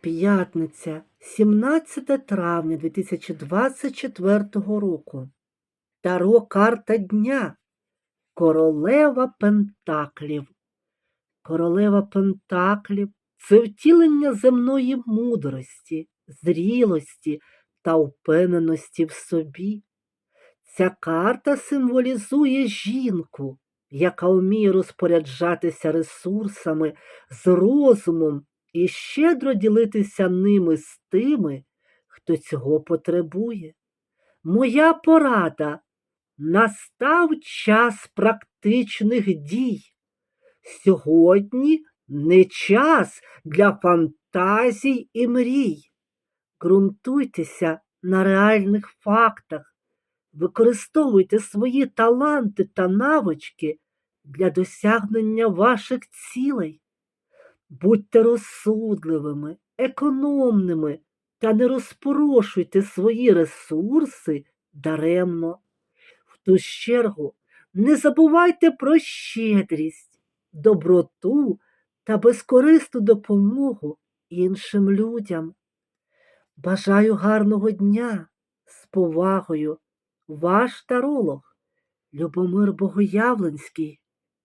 П'ятниця, 17 травня 2024 року. Таро карта дня. Королева Пентаклів. Королева Пентаклів це втілення земної мудрості, зрілості та впевненості в собі. Ця карта символізує жінку, яка вміє розпоряджатися ресурсами з розумом і щедро ділитися ними з тими, хто цього потребує. Моя порада настав час практичних дій. Сьогодні не час для фантазій і мрій. Ґрунтуйтеся на реальних фактах, використовуйте свої таланти та навички для досягнення ваших цілей. Будьте розсудливими, економними та не розпорошуйте свої ресурси даремно. В ту чергу не забувайте про щедрість, доброту та безкорисну допомогу іншим людям. Бажаю гарного дня з повагою, ваш таролог Любомир Богоявленський.